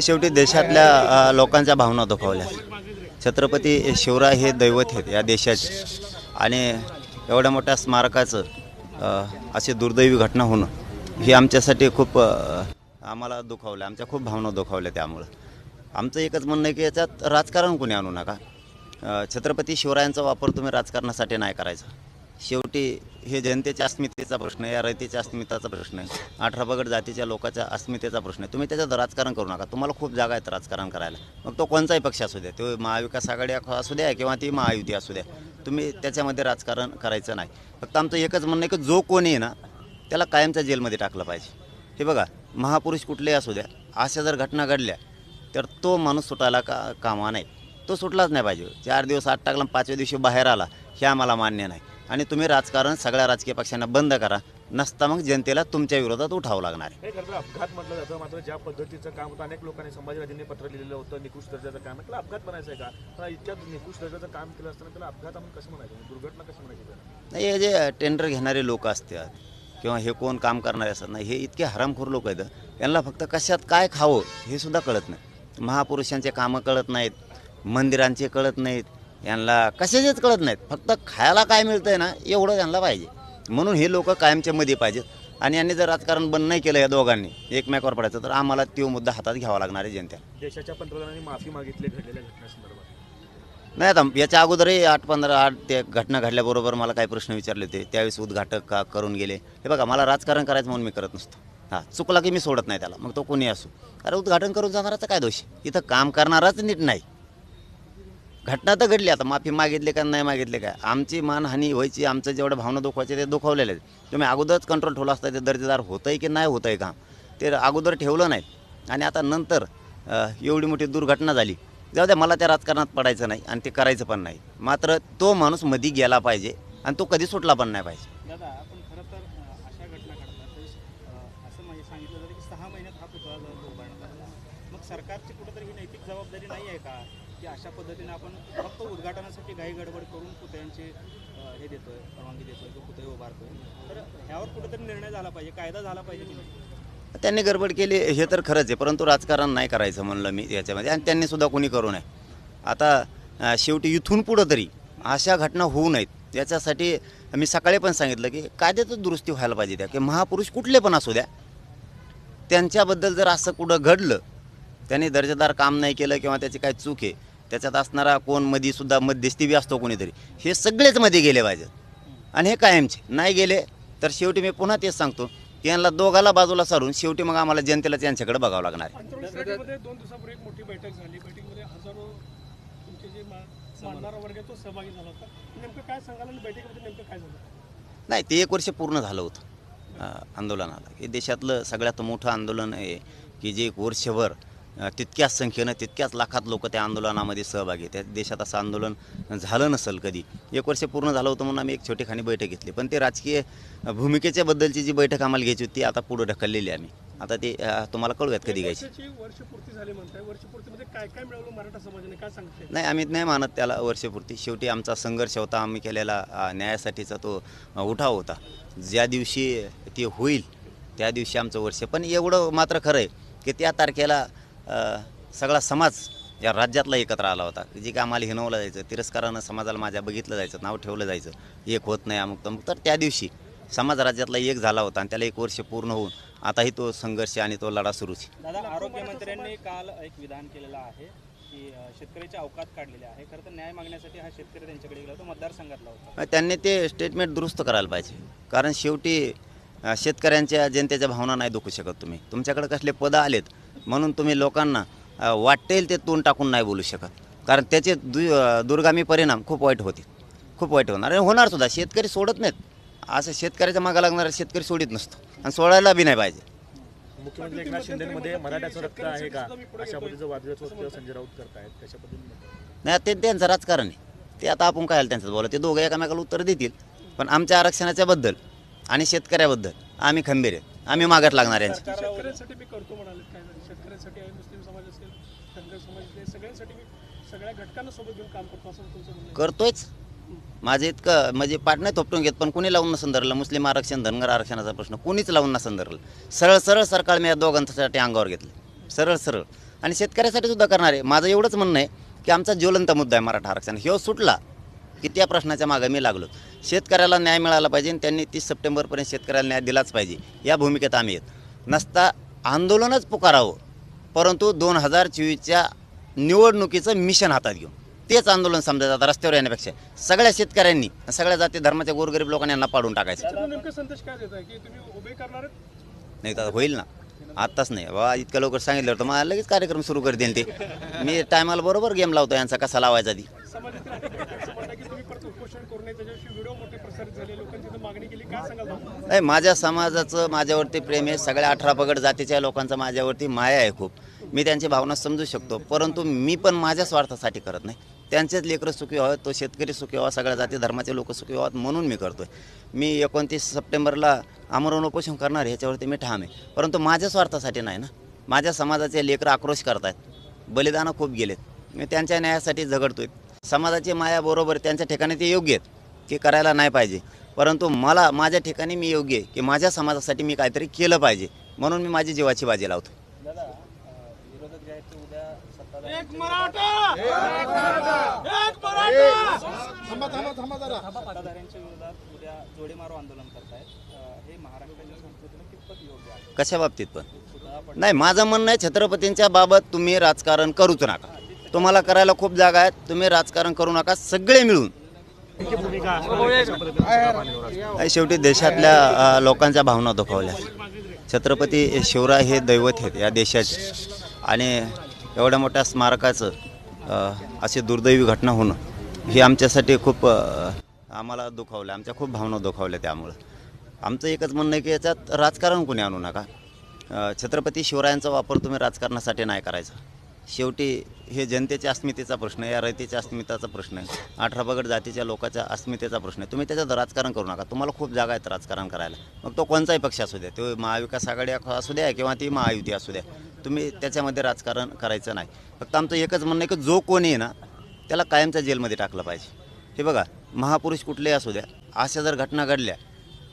शेवटी देशातल्या लोकांच्या भावना दुखावल्या. छत्रपती शिवराय हे दैवत आहेत या देशाचे. आणि एवढ्या मोठ्या स्मारकाचं अशी दुर्दैवी घटना होणं ही आमच्यासाठी खूप आम्हाला दुखावलं. आमच्या खूप भावना दुखावल्या त्यामुळं. आमचं एकच म्हणणं आहे की याच्यात राजकारण कोणी आणू नका. छत्रपती शिवरायांचा वापर तुम्ही राजकारणासाठी नाही करायचा. शेवटी हे जनतेच्या अस्मितेचा प्रश्न आहे या रयतेच्या अस्मितेचा प्रश्न आहे. अठरा पगड जातीच्या लोकांच्या अस्मितेचा प्रश्न आहे. तुम्ही त्याच्यात राजकारण करू नका. तुम्हाला खूप जागा आहेत राजकारण करायला. मग तो कोणताही पक्ष असू द्या. तो महाविकास आघाडी असू द्या किंवा ती महायुती असू द्या. तुम्ही त्याच्यामध्ये राजकारण करायचं नाही. फक्त आमचं एकच म्हणणं आहे की जो कोणी आहे ना त्याला कायमच्या जेलमध्ये टाकलं पाहिजे. हे बघा महापुरुष कुठलेही असू द्या. अशा जर घटना घडल्या तर तो माणूस सुटायला का कामा नाही तो सुटलाच नाही पाहिजे. चार दिवस आठ टाकला पाचव्या दिवशी बाहेर आला हे आम्हाला मान्य नाही. आणि तुम्ही राजकारण सगळ्या राजकीय पक्षांना बंद करा. नसता मग जनतेला तुमच्या विरोधात उठावं लागणार आहे. हे खरं अपघात म्हटलं जातं मात्र ज्या पद्धतीचं काम होतं अनेक लोकांनी संभाजीराजेंनी पत्र लिहिलेलं होतं निकृष्ट दर्जाचं काम. आहे त्याला अपघात बनायचं आहे का? इतक्या निकृष्ट दर्जाचं काम केलं असताना त्याला अपघात आपण कसं म्हणायचं? दुर्घटना कशी म्हणायची त्याला? नाही हे जे टेंडर घेणारे लोक असतात किंवा हे कोण काम करणारे असतात नाही हे इतके हरामखोर लोक आहेत यांना फक्त कशात काय खावं हे सुद्धा कळत नाही. महापुरुषांचे कामं कळत नाहीत मंदिरांचे कळत नाहीत यांना कशाचेच कळत नाहीत. फक्त खायला काय मिळतं आहे ना एवढं त्यांना पाहिजे. म्हणून हे लोक कायमच्या मध्ये पाहिजेत. आणि यांनी जर राजकारण बंद नाही केलं या दोघांनी एकमेकावर पडायचं तर आम्हाला तो मुद्दा हातात घ्यावा लागणार आहे जनतेला. देशाच्या पंतप्रधानांनी माफी मागितली घडलेल्या घटनेसंदर्भात. नाही आता याच्या अगोदरही आठ पंधरा आठ ते घटना घडल्याबरोबर मला काही प्रश्न विचारले होते. त्यावेळेस उद्घाटक का करून गेले. हे बघा मला राजकारण करायचं म्हणून मी करत नसतो. हां चुकला की मी सोडत नाही त्याला. मग तो कोणी असो. अरे उद्घाटन करून जाणाराचा काय दोष? इथं काम करणाराच नीट नाही. घटना तर घडली आता माफी मागितली का नाही मागितले काय? आमची मानहानी व्हायची आमचं जेवढं भावना दुखवायचे ते दुखवलेले आहेत. तुम्ही अगोदरच कंट्रोल ठेवला असता ते दर्जेदार होतं आहे की नाही होतं आहे का ते अगोदर ठेवलं नाही आणि आता नंतर एवढी मोठी दुर्घटना झाली. जाऊ द्या मला त्या राजकारणात पडायचं नाही आणि ते करायचं पण नाही. मात्र तो माणूस मधी गेला पाहिजे आणि तो कधी सुटला पण नाही पाहिजे. सरकारची कुठेतरी ही नैतिक जबाबदारी नाही आहे का? की अशा पद्धतीने आपण फक्त उद्घाटनासाठी घाई गडबड करून पुतळ्यांची हे देतोय परवानगी देतोय किंवा पुतळे उभारतोय. तर ह्यावर कुठेतरी निर्णय झाला पाहिजे कायदा झाला पाहिजे की नाही? त्यांनी गडबड केली हे तर खरंच आहे परंतु राजकारण नाही करायचं म्हणलं मी याच्यामध्ये आणि त्यांनी सुद्धा कोणी करू नये. आता शेवटी इथून पुढं तरी अशा घटना होऊ नयेत. याच्यासाठी मी सकाळी पण सांगितलं की कायद्यातच दुरुस्ती व्हायला पाहिजे त्या की महापुरुष कुठले पण असू द्या. त्यांच्याबद्दल जर असं कुठं घडलं त्यांनी दर्जेदार काम नाही केलं किंवा त्याची काही चूक आहे त्याच्यात असणारा कोण मधी सुद्धा मध्यस्थी बी असतो कोणीतरी. हे सगळेच मध्ये गेले पाहिजेत. आणि हे कायमचे. नाही गेले तर शेवटी मी पुन्हा तेच सांगतो की यांना दोघाला बाजूला सारून शेवटी मग आम्हाला जनतेला त्यांच्याकडे बघावं लागणार नाही ते एक वर्ष पूर्ण झालं होतं आंदोलनाला. की देशातलं सगळ्यात मोठं आंदोलन आहे की जे एक वर्षभर तितक्याच संख्येनं तितक्याच लाखात लोक त्या आंदोलनामध्ये सहभागी. त्या देशात असं आंदोलन झालं नसेल कधी? एक वर्ष पूर्ण झालं होतं म्हणून आम्ही एक छोटीखानी बैठक घेतली. पण ते राजकीय भूमिकेच्या बद्दलची जी बैठक आम्हाला घ्यायची होती ती आता पुढे ढकललेली आम्ही. आता ते तुम्हाला कळूयात कधी घ्यायची. सांगते नाही आम्ही नाही मानत त्याला वर्षपूर्ती. शेवटी आमचा संघर्ष होता. आम्ही केलेला न्यायासाठीचा तो उठाव होता. ज्या दिवशी ते होईल त्या दिवशी आमचं वर्ष. पण एवढं मात्र खरं आहे की त्या तारखेला सगळा समाज या राज्यातला एकत्र आला होता. जे काय आम्हाला हिनवलं जायचं तिरस्कारानं समाजाला माझ्या बघितलं जायचं नाव ठेवलं जायचं एक होत नाही अमुक तमुक. तर त्या दिवशी समाज राज्यातला एक झाला होता आणि त्याला एक वर्ष पूर्ण होऊन आताही तो संघर्ष आणि तो लढा सुरूच दादा आरोग्यमंत्र्यांनी काल एक विधान केलेलं आहे की अवकात काढलेले आहे. खरं तर न्याय मागण्यासाठी हा शेतकरी त्यांच्याकडे गेला होता मतदारसंघातला होता. त्यांनी ते स्टेटमेंट दुरुस्त करायला पाहिजे. कारण शेवटी शेतकऱ्यांच्या जनतेच्या भावना नाही दुखू शकत तुम्ही. तुमच्याकडे कसले पदं आलेत म्हणून तुम्ही लोकांना वाटेल ते तोंड टाकून नाही बोलू शकत. कारण त्याचे दु दुर्गामी परिणाम खूप वाईट होतील खूप वाईट होणार आणि होणार सुद्धा. शेतकरी सोडत नाहीत. असं शेतकऱ्याच्या मागा लागणारा शेतकरी सोडित नसतो. आणि सोडायला बी नाही पाहिजे. मुख्यमंत्री एकनाथ शिंदेमध्ये मराठ्याचं रक्त आहे का? अशा पद्धतीचं वादविवाद संजय राऊत करतायत कशा पद्धतीने नाही ते त्यांचं राजकारण आहे. ते आता आपण काय त्यांचं बोला ते दोघं एकामेकाला उत्तर देतील. पण आमच्या आरक्षणाच्या बद्दल आणि शेतकऱ्याबद्दल आम्ही खंबीर आहेत. आम्ही मागत लागणार यांची. शेतकऱ्यांसाठी मी करतो म्हणाले काय झालं शेतकऱ्यांसाठी आहे मुस्लिम समाज असेल धनगर समाज असेल सगळ्यांसाठी मी सगळ्या घटकांना सोबत घेऊन काम करतो असं तुमचं म्हणणं आहे. करतोयच. माझं इतकं म्हणजे पाठ नाही थोपटून घेत पण कुणी लावून नसून धरलं मुस्लिम आरक्षण धनगर आरक्षणाचा प्रश्न कुणीच लावून नसून धरलं सरळ सरळ सरकार मी या दोघांसाठी अंगावर घेतलं. सरळ सरळ. आणि शेतकऱ्यासाठी सुद्धा करणार आहे. माझं एवढंच म्हणणं आहे की आमचा ज्वलंत मुद्दा आहे मराठा आरक्षण. ह्यो सुटला. की त्या प्रश्नाच्या मागे मी लागलो. शेतकऱ्याला न्याय मिळाला पाहिजे आणि त्यांनी तीस सप्टेंबरपर्यंत शेतकऱ्याला न्याय दिलाच पाहिजे. या भूमिकेत आम्ही आहेत नसता आंदोलनच पुकारावं परंतु दोन हजार चोवीसच्या निवडणुकीचं मिशन हातात घेऊन. तेच आंदोलन समजायचं आता रस्त्यावर येण्यापेक्षा. सगळ्या शेतकऱ्यांनी सगळ्या जाती धर्माच्या गोरगरीब लोकांनी यांना पाडून टाकायचं. नाही तर होईल ना. आत्ताच नाही. बाबा इतक्या लवकर सांगितलं होतं मला लगेच कार्यक्रम सुरू करतील ते. मी टायमाला बरोबर गेम लावतो यांचा कसा लावायचा ती. नाही माझ्या समाजाचं माझ्यावरती प्रेम आहे. सगळ्या अठरा पगड जातीच्या लोकांचं माझ्यावरती माया आहे खूप. मी त्यांची भावना समजू शकतो परंतु मी पण माझ्या स्वार्थासाठी करत नाही. त्यांचेच लेकरं सुखी व्हावं तो शेतकरी सुखी व्हावा सगळ्या जाती धर्माचे लोक सुखी व्हावेत म्हणून मी करतोय. मी एकोणतीस सप्टेंबरला आमरण उपोषण करणार ह्याच्यावरती मी ठाम आहे. परंतु माझ्या स्वार्थासाठी नाही ना. माझ्या समाजाचे लेकरं आक्रोश करतायत. बलिदानं खूप गेलेत. मी त्यांच्या न्यायासाठी झगडतोय. समाजाची माया बरोबर त्यांच्या ठिकाणी ते योग्य आहेत की करायला नाही पाहिजे. परंतु मला माझ्या ठिकाणी मी योग्य आहे की माझ्या समाजासाठी मी काहीतरी केलं पाहिजे म्हणून मी माझी जीवाची बाजी लावतो दादा अं, विरोधक जे आहेत ते उद्या सत्ताधारी सत्ताधाऱ्यांच्या विरोधात उद्या जोडेमारो आंदोलन करतायत. अं, हे महाराष्ट्राच्या संस्कृतीला कितपत योग्य आहे? कशा बाबतीत पण? नाही माझं म्हणणं आहे छत्रपतींच्या बाबत तुम्ही राजकारण करूच नका. तुम्हाला करायला खूप जागा आहेत तुम्ही राजकारण करू नका सगळे मिळून. शेवटी देशातल्या लोकांच्या भावना दुखावल्या. छत्रपती शिवराय हे दैवत आहेत या देशाचे. आणि एवढ्या मोठ्या स्मारकाचं अशी दुर्दैवी घटना होणं ही आमच्यासाठी खूप आम्हाला दुखावलं आमच्या खूप भावना दुखावल्या त्यामुळं. आमचं एकच म्हणणं आहे की याच्यात राजकारण कोणी आणू नका. छत्रपती शिवरायांचा वापर तुम्ही राजकारणासाठी नाही करायचा. शेवटी हे जनतेच्या अस्मितेचा प्रश्न आहे या रयतेच्या अस्मितेचा प्रश्न आहे. अठरा बगड जातीच्या लोकांच्या अस्मितेचा प्रश्न आहे. तुम्ही त्याच्यात राजकारण करू नका. तुम्हाला खूप जागा आहेत राजकारण करायला. मग तो कोणताही पक्ष असू द्या. तो महाविकास आघाडी असू द्या किंवा ती महायुती असू द्या. तुम्ही त्याच्यामध्ये राजकारण करायचं नाही. फक्त आमचं एकच म्हणणं आहे की जो कोणी आहे ना त्याला कायमच्या जेलमध्ये टाकलं पाहिजे. हे बघा महापुरुष कुठलेही असू द्या. अशा जर घटना घडल्या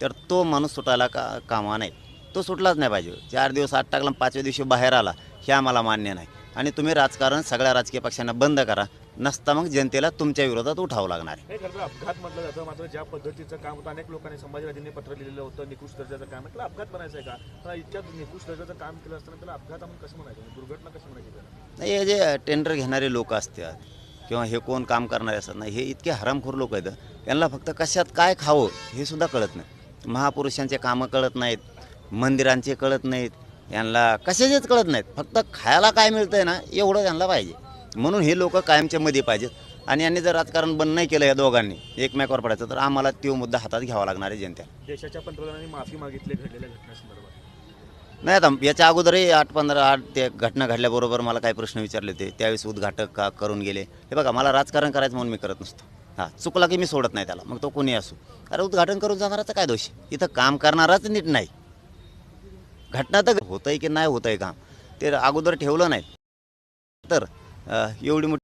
तर तो माणूस सुटायला का कामा नाही तो सुटलाच नाही पाहिजे. चार दिवस आठ टाकला पाचव्या दिवशी बाहेर आला हे आम्हाला मान्य नाही. आणि तुम्ही राजकारण सगळ्या राजकीय पक्षांना बंद करा. नसता मग जनतेला तुमच्या विरोधात उठावं लागणार. आहे हे खरं तर अपघात म्हटलं जातं मात्र ज्या पद्धतीचं काम होतं अनेक लोकांनी संभाजीराजेंनी पत्र लिहिलेलं होतं निकृष्ट दर्जाचं काम. म्हटलं अपघात बनायचं आहे का? इतक्या निकृष्ट दर्जाचं काम केलं असताना त्याला अपघात आपण कसं म्हणायचं? दुर्घटना कशी म्हणायची त्याला? नाही हे जे टेंडर घेणारे लोक असतात किंवा हे कोण काम करणारे असतात नाही हे इतके हरामखोर लोक आहेत यांना फक्त कशात काय खावं हे सुद्धा कळत नाही. महापुरुषांचे कामं कळत नाहीत मंदिरांचे कळत नाहीत यांना कशाचेच कळत नाहीत. फक्त खायला काय मिळतं आहे ना एवढं त्यांना पाहिजे. म्हणून हे लोक कायमच्या मध्ये पाहिजेत. आणि यांनी जर राजकारण बंद नाही केलं या दोघांनी एकमेकावर पडायचं तर आम्हाला तो मुद्दा हातात घ्यावा लागणार आहे जनतेला. देशाच्या पंतप्रधानांनी माफी मागितली घडलेल्या घटनेसंदर्भात. नाही आता याच्या अगोदरही आठ पंधरा आठ ते घटना घडल्याबरोबर मला काही प्रश्न विचारले होते. त्यावेळेस उद्घाटक का करून गेले. हे बघा मला राजकारण करायचं म्हणून मी करत नसतो. हां चुकला की मी सोडत नाही त्याला. मग तो कोणी असो. अरे उद्घाटन करून जाणाराचा काय दोष? इथं काम करणाराच नीट नाही. घटना तर होत आहे की नाही होत आहे काम ते अगोदर ठेवलं नाही तर एवढी मोठी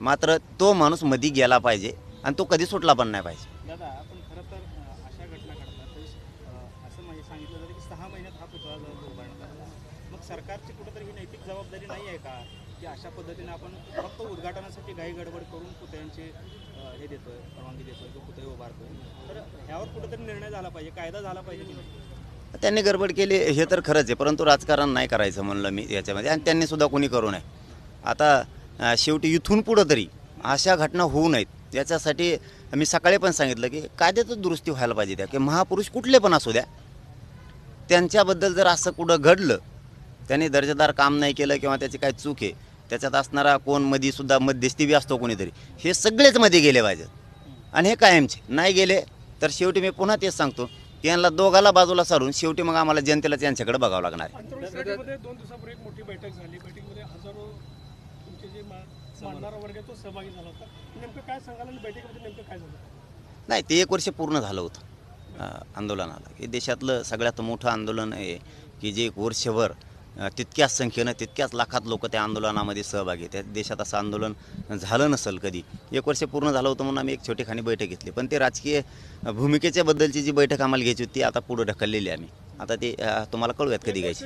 मात्र तो माणूस मधी गेला पाहिजे आणि तो कधी सुटला पण नाही पाहिजे. सरकारची कुठेतरी ही नैतिक जबाबदारी नाही आहे का? की अशा पद्धतीने आपण फक्त उद्घाटनासाठी घाई गडबड करून पुतळ्यांचे हे देतोय परवानगी देतोय किंवा पुतळे उभारतोय. तर ह्यावर कुठेतरी निर्णय झाला पाहिजे. कायदा झाला पाहिजे की नाही? त्यांनी गडबड केली हे तर खरंच आहे परंतु राजकारण नाही करायचं म्हणलं मी याच्यामध्ये. आणि त्यांनी सुद्धा कोणी करू नये. आता शेवटी इथून पुढं तरी अशा घटना होऊ नयेत. याच्यासाठी मी सकाळी पण सांगितलं की कायद्यातच दुरुस्ती व्हायला पाहिजे त्या की महापुरुष कुठले पण असू द्या. त्यांच्याबद्दल जर असं कुठं घडलं त्यांनी दर्जेदार काम नाही केलं किंवा त्याची काय चूक आहे त्याच्यात असणारा कोण मधी सुद्धा मध्यस्थी बी असतो कोणीतरी. हे सगळेच मध्ये गेले पाहिजेत. आणि हे कायमचे. नाही गेले तर शेवटी मी पुन्हा तेच सांगतो. की यांना दोघाला बाजूला सारून शेवटी मग आम्हाला जनतेला त्यांच्याकडे बघावं लागणार नाही ते एक वर्ष पूर्ण झालं होतं आंदोलनाला. की देशातलं सगळ्यात मोठं आंदोलन आहे की जे एक वर्षभर तितक्याच संख्येनं तितक्याच लाखात लोक त्या आंदोलनामध्ये सहभागी आहेत. त्या देशात असं आंदोलन झालं नसेल कधी? एक वर्ष पूर्ण झालं होतं म्हणून आम्ही एक छोटेखानी बैठक घेतली. पण ते राजकीय भूमिकेच्या बद्दलची जी बैठक आम्हाला घ्यायची होती ती आता पुढं ढकललेली आहे आम्ही. आता ते तुम्हाला कळूयात कधी घ्यायची.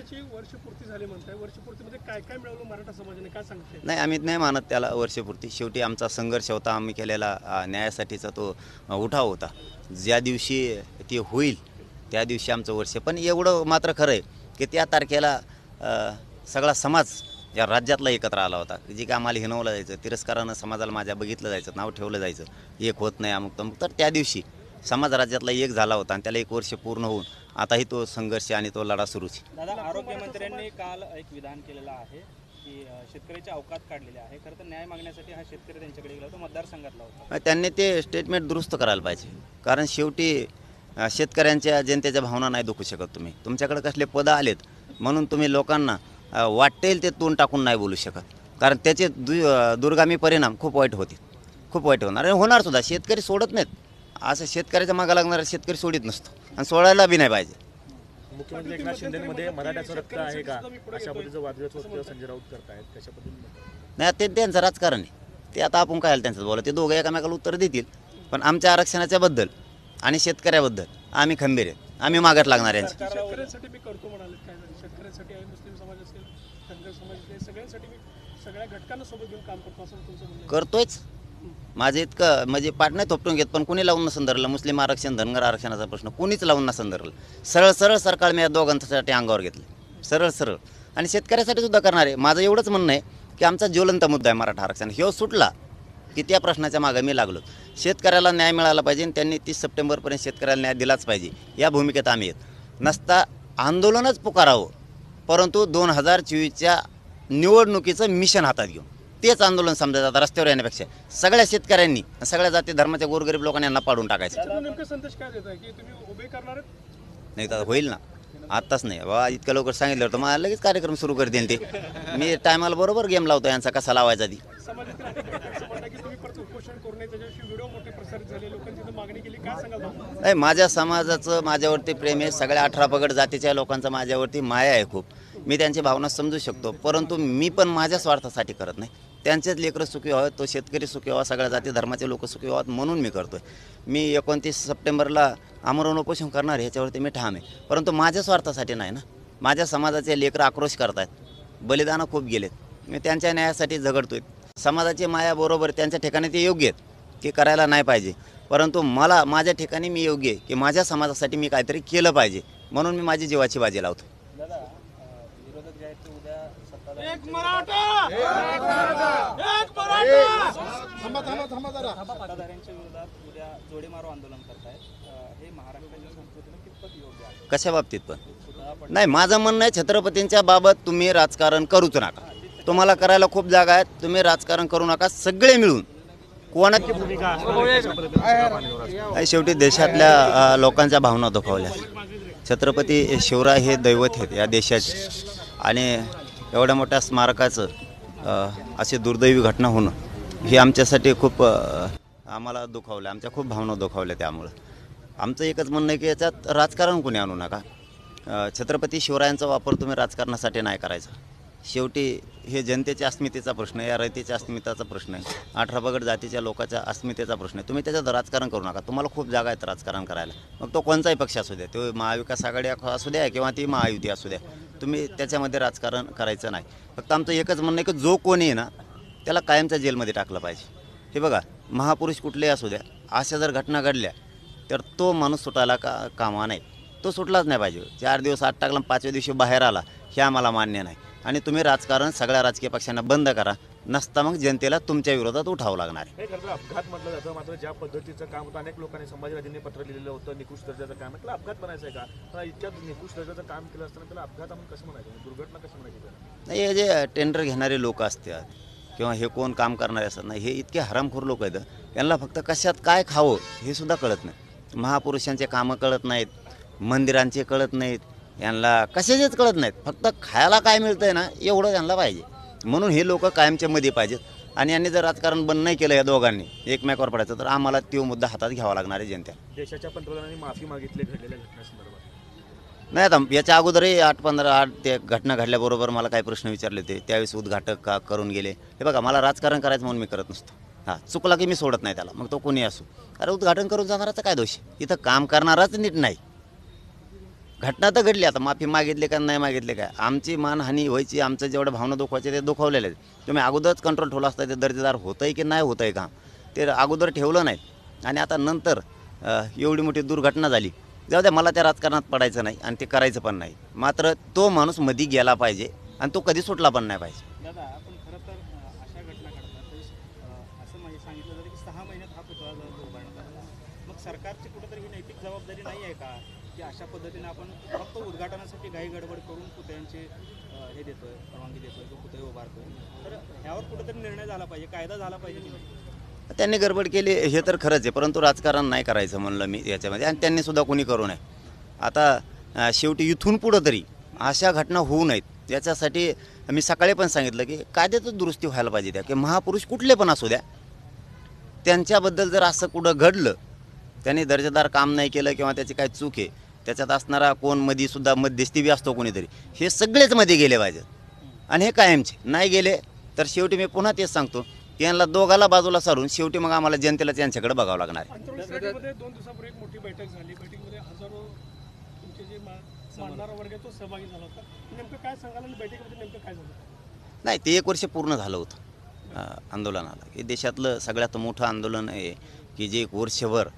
नाही आम्ही नाही मानत त्याला वर्षपूर्ती. शेवटी आमचा संघर्ष होता. आम्ही केलेला न्यायासाठीचा तो उठाव होता. ज्या दिवशी ते होईल त्या दिवशी आमचं वर्ष. पण एवढं मात्र खरं आहे की त्या तारखेला सगळा समाज या राज्यातला एकत्र आला होता. जे काय आम्हाला हिनवलं जायचं तिरस्कारानं समाजाला माझ्या बघितलं जायचं नाव ठेवलं जायचं एक होत नाही अमुक तमुक. तर त्या दिवशी समाज राज्यातला एक झाला होता आणि त्याला एक वर्ष पूर्ण होऊन आताही तो संघर्ष आणि तो लढा सुरूच. आहे दादा आरोग्यमंत्र्यांनी काल एक विधान केलेलं आहे की शेतकऱ्याचे अवकात काढलेले आहे. खरं तर न्याय मागण्यासाठी हा शेतकरी त्यांच्याकडे गेला होता मतदारसंघातला होता. त्यांनी ते स्टेटमेंट दुरुस्त करायला पाहिजे. कारण शेवटी शेतकऱ्यांच्या जनतेच्या भावना नाही दुखू शकत तुम्ही. तुमच्याकडे कसले पदं आलेत म्हणून तुम्ही लोकांना वाटेल ते तोंड टाकून नाही बोलू शकत. कारण त्याचे दु दुर्गामी परिणाम खूप वाईट होतील. खूप वाईट होणार. आणि होणार सुद्धा. शेतकरी सोडत नाहीत. असं शेतकऱ्याच्या मागा लागणारा शेतकरी सोडित नसतो. आणि सोडायला बी नाही पाहिजे. मुख्यमंत्री एकनाथ शिंदेमध्ये मराठ्याचं रक्त आहे का? अशा पद्धतीचं वादविवाद होतं संजय राऊत करतायत. कशा पद्धतीने? नाही ते त्यांचं राजकारण आहे. ते आता आपण काय त्यांचं बोला? ते दोघं एकामेकाला उत्तर देतील. पण आमच्या आरक्षणाच्या बद्दल आणि शेतकऱ्याबद्दल आम्ही खंबीर आहेत. आम्ही मागत लागणार यांची. शेतकऱ्यांसाठी करतो आहे मुस्लिम समाज असेल धनगर समाज असेल सगळ्यांसाठी मी सगळ्या घटकांना सोबत घेऊन काम करतो असं तुमचं म्हणणं करतोयच. इतकं म्हणजे पाठ नाही थोपटून घेत पण कुणी लावून नसून धरलं मुस्लिम आरक्षण धनगर आरक्षणाचा प्रश्न कुणीच लावून नसून धरलं सरळ सरळ सरकार मी या दोघांसाठी अंगावर घेतलं सरळ सरळ. आणि शेतकऱ्यासाठी सुद्धा करणार आहे. माझं एवढंच म्हणणं आहे की आमचा ज्वलंत मुद्दा आहे मराठा आरक्षण. ह्यो सुटला की त्या प्रश्नाच्या मागे मी लागलो. शेतकऱ्याला न्याय मिळाला पाहिजे आणि त्यांनी तीस सप्टेंबरपर्यंत शेतकऱ्याला न्याय दिलाच पाहिजे. या भूमिकेत आम्ही आहेत. नसता आंदोलनच पुकारावं. परंतु दोन हजार चोवीसच्या निवडणुकीचं मिशन हातात घेऊन. तेच आंदोलन समजायचं आता रस्त्यावर येण्यापेक्षा. सगळ्या शेतकऱ्यांनी सगळ्या जाती धर्माच्या गोरगरीब लोकांनी यांना पाडून टाकायचं. संदेश काय नाही तर होईल ना. आत्ताच नाही. बाबा इतक्या लवकर सांगितलं होतं. मला लगेच कार्यक्रम सुरू करतील ते. मी टायमाला बरोबर गेम लावतो यांचा कसा लावायचा ती. समाजातील अनेक की तुम्ही परत उपोषण करू नये त्याच्याविषयी व्हिडिओ मोठे प्रसारित झाले लोकांची इथं मागणी केली काय सांगाल नाही माझ्या समाजाचं माझ्यावरती प्रेम आहे सगळ्या अठरा पगड जातीच्या लोकांचा माझ्यावरती माया आहे खूप. मी त्यांची भावना समजू शकतो परंतु मी पण माझ्या स्वार्थासाठी करत नाही. त्यांचेच लेकरं सुखी व्हावेत तो शेतकरी सुखी व्हावा सगळ्या जाती धर्माचे लोक सुखी व्हावेत म्हणून मी करतोय. मी एकोणतीस सप्टेंबरला आमरण उपोषण करणार ह्याच्यावरती मी ठाम आहे. परंतु माझ्या स्वार्थासाठी नाही ना. माझ्या समाजाचे लेकरं आक्रोश करतायत बलिदानं खूप गेलेत. मी त्यांच्या न्यायासाठी झगडतोय. समाजाची माया बरोबर त्यांच्या ठिकाणी ते योग्य आहेत की करायला नाही पाहिजे. परंतु मला माझ्या ठिकाणी मी योग्य आहे की माझ्या समाजासाठी मी काहीतरी केलं पाहिजे म्हणून मी माझी जीवाची बाजी लावतो हे कशा बाबतीत पण? नाही माझं म्हणणं आहे छत्रपतींच्या बाबत तुम्ही राजकारण करूच नका. तुम्हाला करायला खूप जागा आहेत. तुम्ही राजकारण करू नका. सगळे मिळून कोणाची भूमिका शेवटी देशातल्या लोकांच्या भावना दुखावल्या. छत्रपती शिवराय हे दैवत आहेत या देशाचे. आणि एवढ्या मोठ्या स्मारकाचं अशी दुर्दैवी घटना होणं ही आमच्यासाठी खूप आम्हाला दुखावलं. आमच्या खूप भावना दुखावल्या त्यामुळं. आमचं एकच म्हणणं आहे की याच्यात राजकारण कोणी आणू नका. छत्रपती शिवरायांचा वापर तुम्ही राजकारणासाठी नाही करायचा. शेवटी हे जनतेच्या अस्मितेचा प्रश्न आहे या रयतेच्या अस्मितेचा प्रश्न आहे. अठरा पगड जातीच्या लोकांच्या अस्मितेचा प्रश्न आहे. तुम्ही त्याच्यात राजकारण करू नका. तुम्हाला खूप जागा आहेत राजकारण करायला. मग तो कोणताही पक्ष असू द्या. तो महाविकास आघाडी असू द्या किंवा ती महायुती असू द्या. तुम्ही त्याच्यामध्ये राजकारण करायचं नाही. फक्त आमचं एकच म्हणणं आहे की जो कोणी आहे ना त्याला कायमच्या जेलमध्ये टाकलं पाहिजे. हे बघा महापुरुष कुठलेही असू द्या. अशा जर घटना घडल्या तर तो माणूस सुटायला का कामा नाही तो सुटलाच नाही पाहिजे. चार दिवस आत टाकला पाचव्या दिवशी बाहेर आला हे आम्हाला मान्य नाही. आणि तुम्ही राजकारण सगळ्या राजकीय पक्षांना बंद करा. नसता मग जनतेला तुमच्या विरोधात उठावं लागणार आहे. हे खरं तर अपघात म्हटलं जातं मात्र ज्या पद्धतीचं काम होतं अनेक लोकांनी संभाजीराजेंनी पत्र लिहिलेलं होतं निकृष दर्जाचं काम. त्याला अपघात म्हणायचं आहे का? पण इतक्या निकृष दर्जाचं काम केलं असताना त्याला अपघात आपण कसं म्हणायचं? दुर्घटना कशी म्हणायची त्याला? नाही हे जे टेंडर घेणारे लोक असतात किंवा हे कोण काम करणारे असतात ना हे इतके हरामखोर लोक आहेत. यांना फक्त कशात काय खावं हे सुद्धा कळत नाही. महापुरुषांचे कामं कळत नाहीत मंदिरांचे कळत नाहीत यांना कशाचेच कळत नाहीत. फक्त खायला काय मिळतंय ना एवढं त्यांना पाहिजे. म्हणून हे लोक कायमच्या मध्ये पाहिजेत. आणि यांनी जर राजकारण बंद नाही केलं या दोघांनी एकमेकावर पडायचं तर आम्हाला तो मुद्दा हातात घ्यावा लागणार आहे जनतेला. देशाच्या पंतप्रधानांनी माफी मागितली घडलेल्या घटनेसंदर्भात. नाही आता याच्या अगोदरही आठ पंधरा आठ ते घटना घडल्याबरोबर मला काही प्रश्न विचारले होते. त्यावेळेस उद्घाटक का करून गेले? हे बघा मला राजकारण करायचं म्हणून मी करत नसतो. हां चुकला की मी सोडत नाही त्याला मग तो कोणी असो. अरे उद्घाटन करून जाणाराचा काय दोष आहे? इथं काम करणाराच नीट नाही. घटना तर घडली आता. माफी मागितली का नाही मागितले काय आमची मानहानी व्हायची आमचं जेवढं भावना दुखवायचे ते दुखवलेले आहेत. तुम्ही अगोदरच कंट्रोल ठेवला असता ते दर्जेदार होतं आहे की नाही होतं आहे का? ते अगोदर ठेवलं नाही. आणि आता नंतर एवढी मोठी दुर्घटना झाली. जाऊ द्या मला त्या राजकारणात पडायचं नाही आणि ते करायचं पण नाही. मात्र तो माणूस मधी गेला पाहिजे आणि तो कधी सुटला पण नाही पाहिजे दादा आपण खरं तर अ, अशा घटना घडतात तर अ, असं म्हणजे सांगितलं जातं की सहा महिन्यात हा पुतळा जर उभारण्यात आला मग सरकारची कुठेतरी ही नैतिक जबाबदारी नाही आहे का की अशा पद्धतीने आपण फक्त उद्घाटनासाठी घाई गडबड करून पुतळ्यांचे हे देतोय परवानगी देतोय तो पुतळे उभारतोय. तर ह्यावर कुठेतरी निर्णय झाला पाहिजे. कायदा झाला पाहिजे की नाही? त्यांनी गडबड केली हे तर खरंच आहे परंतु राजकारण नाही करायचं म्हणलं मी याच्यामध्ये आणि त्यांनी सुद्धा कोणी करू नये. आता शेवटी इथून पुढं तरी अशा घटना होऊ नयेत. याच्यासाठी मी सकाळी पण सांगितलं की कायद्यातच दुरुस्ती व्हायला पाहिजे त्या की महापुरुष कुठले पण असू द्या. त्यांच्याबद्दल जर असं कुठं घडलं त्यांनी दर्जेदार काम नाही केलं किंवा त्याची काही चूक आहे त्याच्यात असणारा कोण मधी सुद्धा मध्यस्थी बी असतो कोणीतरी. हे सगळेच मध्ये गेले पाहिजेत आणि हे कायमचे. नाही गेले तर शेवटी मी पुन्हा तेच सांगतो. की यांना दोघाला बाजूला सारून शेवटी मग आम्हाला जनतेलाच यांच्याकडे बघावं लागणार नाही ते एक वर्ष पूर्ण झालं होतं आंदोलनाला. हे देशातलं सगळ्यात मोठं आंदोलन आहे की जे एक वर्षभर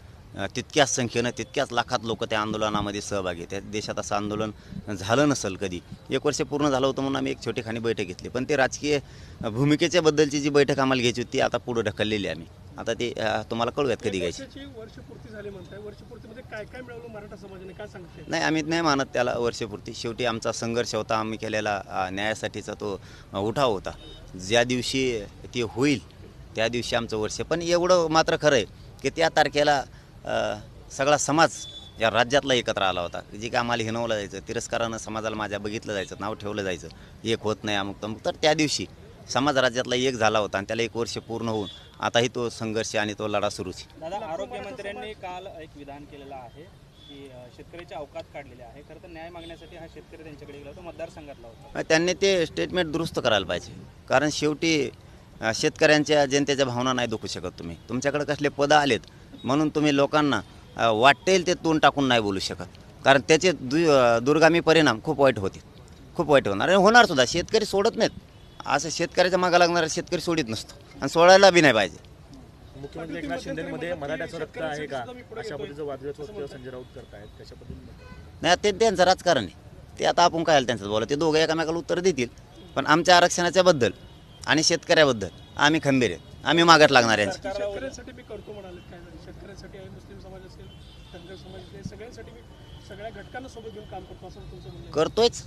तितक्याच संख्येनं तितक्याच लाखात लोक त्या आंदोलनामध्ये सहभागी आहेत. त्या देशात असं आंदोलन झालं नसेल कधी? एक वर्ष पूर्ण झालं होतं म्हणून आम्ही एक छोटीखानी बैठक घेतली. पण ते राजकीय भूमिकेच्या बद्दलची जी बैठक आम्हाला घ्यायची होती ती आता पुढं ढकललेली आहे आम्ही. आता ते तुम्हाला कळूयात कधी घ्यायची. सांगते नाही आम्ही नाही मानत त्याला वर्षपूर्ती. शेवटी आमचा संघर्ष होता. आम्ही केलेला न्यायासाठीचा तो उठाव होता. ज्या दिवशी ते होईल त्या दिवशी आमचं वर्ष. पण एवढं मात्र खरं आहे की त्या तारखेला सगळा समाज या राज्यातला एकत्र आला होता. जे की आम्हाला हिनवलं जायचं तिरस्कारानं समाजाला माझ्या बघितलं जायचं नाव ठेवलं जायचं एक होत नाही अमुक तमुक. तर त्या दिवशी समाज राज्यातला एक झाला होता आणि त्याला एक वर्ष पूर्ण होऊन आताही तो संघर्ष आणि तो लढा सुरूच. दादा आरोग्यमंत्र्यांनी काल एक विधान केलेलं आहे की अ, शेतकऱ्याचे अवकात काढलेले आहे. खरं तर न्याय मागण्यासाठी हा शेतकरी त्यांच्याकडे गेला होता मतदारसंघातला होता. त्यांनी ते स्टेटमेंट दुरुस्त करायला पाहिजे. कारण शेवटी शेतकऱ्यांच्या जनतेच्या भावना नाही दुखू शकत तुम्ही. तुमच्याकडे कसले पदं आलेत म्हणून तुम्ही लोकांना वाटेल ते तोंड टाकून नाही बोलू शकत. कारण त्याचे दु दुर्गामी परिणाम खूप वाईट होतील खूप वाईट होणार. आणि होणार सुद्धा. शेतकरी सोडत नाहीत. असं शेतकऱ्याच्या मागं लागणारा शेतकरी सोडित नसतो. आणि सोडायला बी नाही पाहिजे. मुख्यमंत्री एकनाथ शिंदेमध्ये मराठ्याचं रक्त आहे का? अशा पद्धतीचं वादविवाद वक्तव्य संजय राऊत करतायत कशा पद्धतीने? नाही ते त्यांचं राजकारण आहे. ते आता आपण काय त्यांचं बोला ते दोघं एकामेकाला उत्तर देतील. पण आमच्या आरक्षणाच्या बद्दल आणि शेतकऱ्याबद्दल आम्ही खंबीर आहेत. आम्ही मागत लागणार यांचे. समाजासाठी आहे मुस्लिम समाज असेल धनगर समाज असेल सगळ्यांसाठी मी सगळ्या घटकांना सोबत घेऊन काम करतो असं तुमचं म्हणणं आहे. करतोयच.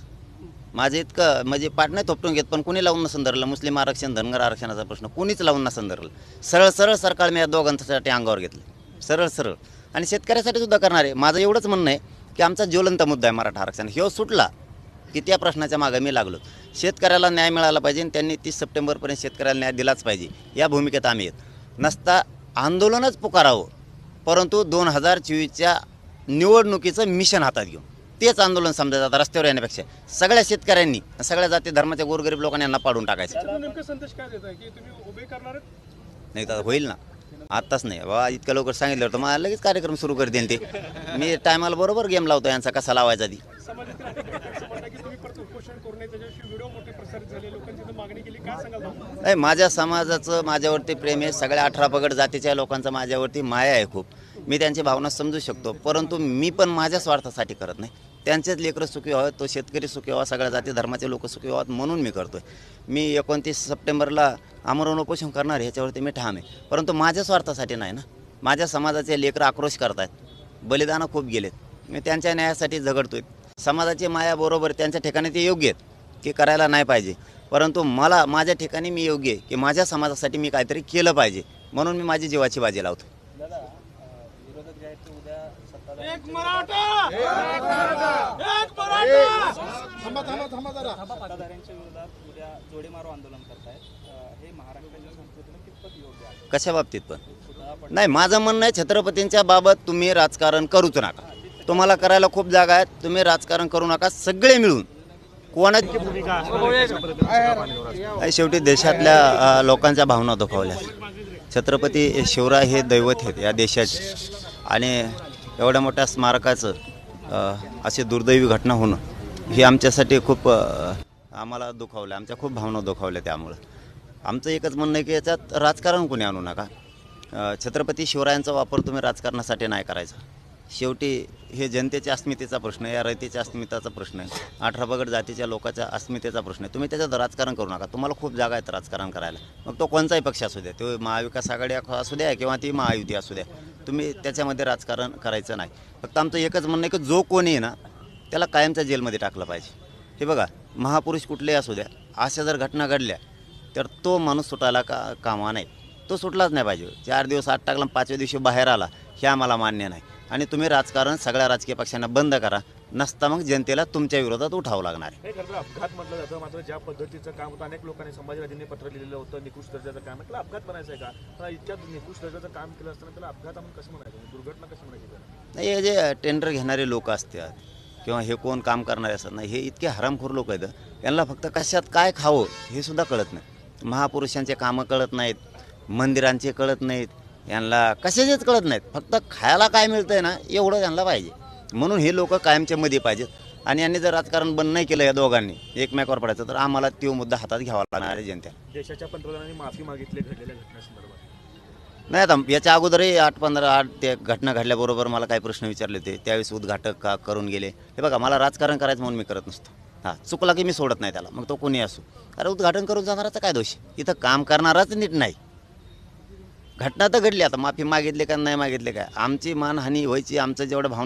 माझं इतकं म्हणजे पाठ नाही थोपटून घेत पण कुणी लावून नसून धरलं मुस्लिम आरक्षण धनगर आरक्षणाचा प्रश्न कुणीच लावून नसून धरलं सरळ सरळ सरकार मी या दोघांसाठी अंगावर घेतलं. सरळ सरळ. आणि शेतकऱ्यासाठी सुद्धा करणार आहे. माझं एवढंच म्हणणं आहे की आमचा ज्वलंत मुद्दा आहे मराठा आरक्षण. ह्यो सुटला की त्या प्रश्नाच्या मागे मी लागलो. शेतकऱ्याला न्याय मिळाला पाहिजे आणि त्यांनी तीस सप्टेंबरपर्यंत शेतकऱ्याला न्याय दिलाच पाहिजे. या भूमिकेत आम्ही येत. नसता आंदोलनच पुकारावं. परंतु दोन हजार चोवीसच्या निवडणुकीचं मिशन हातात घेऊन. तेच आंदोलन समजायचं आता रस्त्यावर येण्यापेक्षा. सगळ्या शेतकऱ्यांनी सगळ्या जाती धर्माच्या गोरगरीब लोकांनी यांना पाडून टाकायचं? नाही तर होईल ना. आत्ताच नाही. बाबा इतक्या लवकर सांगितलं होतं मला लगेच कार्यक्रम सुरू कर देईल ते. मी टायमाला बरोबर गेम लावतो यांचा कसा लावायचा ती. नाही माझ्या समाजाचं माझ्यावरती प्रेम आहे. सगळ्या अठरा पगड जातीच्या लोकांचा माझ्यावरती माया आहे खूप. मी त्यांची भावना समजू शकतो परंतु मी पण माझ्या स्वार्थासाठी करत नाही. त्यांचेच लेकरं सुखी व्हावं तो शेतकरी सुखी व्हावा सगळ्या जाती धर्माचे लोक सुखी व्हावेत म्हणून मी करतोय. मी एकोणतीस सप्टेंबरला आमरण उपोषण करणार ह्याच्यावरती मी ठाम आहे. परंतु माझ्या स्वार्थासाठी नाही ना. माझ्या समाजाचे लेकरं आक्रोश करतायत. बलिदानं खूप गेलेत. मी त्यांच्या न्यायासाठी झगडतोय. समाजाची माया बरोबर त्यांच्या ठिकाणी ते योग्य आहेत. की करायला नाही पाहिजे. परंतु मला माझ्या ठिकाणी मी योग्य आहे की माझ्या समाजासाठी मी काहीतरी केलं पाहिजे. म्हणून मी माझी जीवाची बाजी लावतो. हे कशा बाबतीत पण? नाही माझं म्हणणं आहे छत्रपतींच्या बाबत तुम्ही राजकारण करूच नका. तुम्हाला करायला खूप जागा आहेत तुम्ही राजकारण करू नका सगळे मिळून. कोणाची भूमिका शेवटी देशातल्या लोकांच्या भावना दुखावल्या. छत्रपती शिवराय हे दैवत आहेत या देशाचे. आणि एवढ्या मोठ्या स्मारकाचं अशी दुर्दैवी घटना होणं ही आमच्यासाठी खूप आम्हाला दुखावलं. आमच्या खूप भावना दुखावल्या त्यामुळं. आमचं एकच म्हणणं आहे की याच्यात राजकारण कोणी आणू नका. छत्रपती शिवरायांचा वापर तुम्ही राजकारणासाठी नाही करायचा. शेवटी हे जनतेच्या अस्मितेचा प्रश्न आहे या रयतेच्या अस्मितेचा प्रश्न आहे. अठरा पगड जातीच्या लोकांच्या अस्मितेचा प्रश्न आहे. तुम्ही त्याच्यात राजकारण करू नका. तुम्हाला खूप जागा आहेत राजकारण करायला. मग तो कोणताही पक्ष असू द्या. तो महाविकास आघाडी असू द्या किंवा ती महायुती असू द्या. तुम्ही त्याच्यामध्ये राजकारण करायचं नाही. फक्त आमचं एकच म्हणणं आहे की जो कोणी आहे ना त्याला कायमच्या जेलमध्ये टाकलं पाहिजे. हे बघा महापुरुष कुठलेही असू द्या. अशा जर घटना घडल्या तर तो माणूस सुटायला का कामा नाही तो सुटलाच नाही पाहिजे. चार दिवस आत टाकला पाचव्या दिवशी बाहेर आला हे आम्हाला मान्य नाही. आणि तुम्ही राजकारण सगळ्या राजकीय पक्षांना बंद करा. नसता मग जनतेला तुमच्या विरोधात उठावं लागणार. आहे हे खरं तर अपघात म्हटलं जातं मात्र ज्या पद्धतीचं काम होतं अनेक लोकांनी संभाजीराजेंनी पत्र लिहिलेलं होतं निकृष्ट दर्जाचं काम त्याला अपघात म्हणायचं आहे का? पण इतक्या निकृष्ट दर्जाचं काम केलं असताना त्याला अपघात आपण कसं म्हणायचं? दुर्घटना कशी म्हणायची त्याला? नाही हे जे टेंडर घेणारे लोक असतात किंवा हे कोण काम करणारे असतात ना हे इतके हरामखोर लोक आहेत. यांना फक्त कशात काय खावं हे सुद्धा कळत नाही. महापुरुषांचे कामं कळत नाहीत मंदिरांचे कळत नाहीत यांना कशाचेच कळत नाहीत. फक्त खायला काय मिळतंय ना एवढं त्यांना पाहिजे. म्हणून हे लोक कायमच्या मध्ये पाहिजेत. आणि यांनी जर राजकारण बंद नाही केलं या दोघांनी एकमेकावर पडायचं तर आम्हाला तो मुद्दा हातात घ्यावा लागणार आहे जनतेला. देशाच्या पंतप्रधानांनी माफी मागितली घडलेल्या घटनेसंदर्भात. नाही आता याच्या अगोदरही आठ पंधरा आठ ते घटना घडल्याबरोबर मला काही प्रश्न विचारले होते. त्यावेळेस उद्घाटक का करून गेले. हे बघा मला राजकारण करायचं म्हणून मी करत नसतो. हां चुकला की मी सोडत नाही त्याला. मग तो कोणी असो. अरे उद्घाटन करून जाणाराचा काय दोष इथं काम करणाराच नीट नाही. घटना तर घडली आता. माफी मागितली का नाही मागितली काय आमची मानहानी व्हायची आमचं जेवढं भावना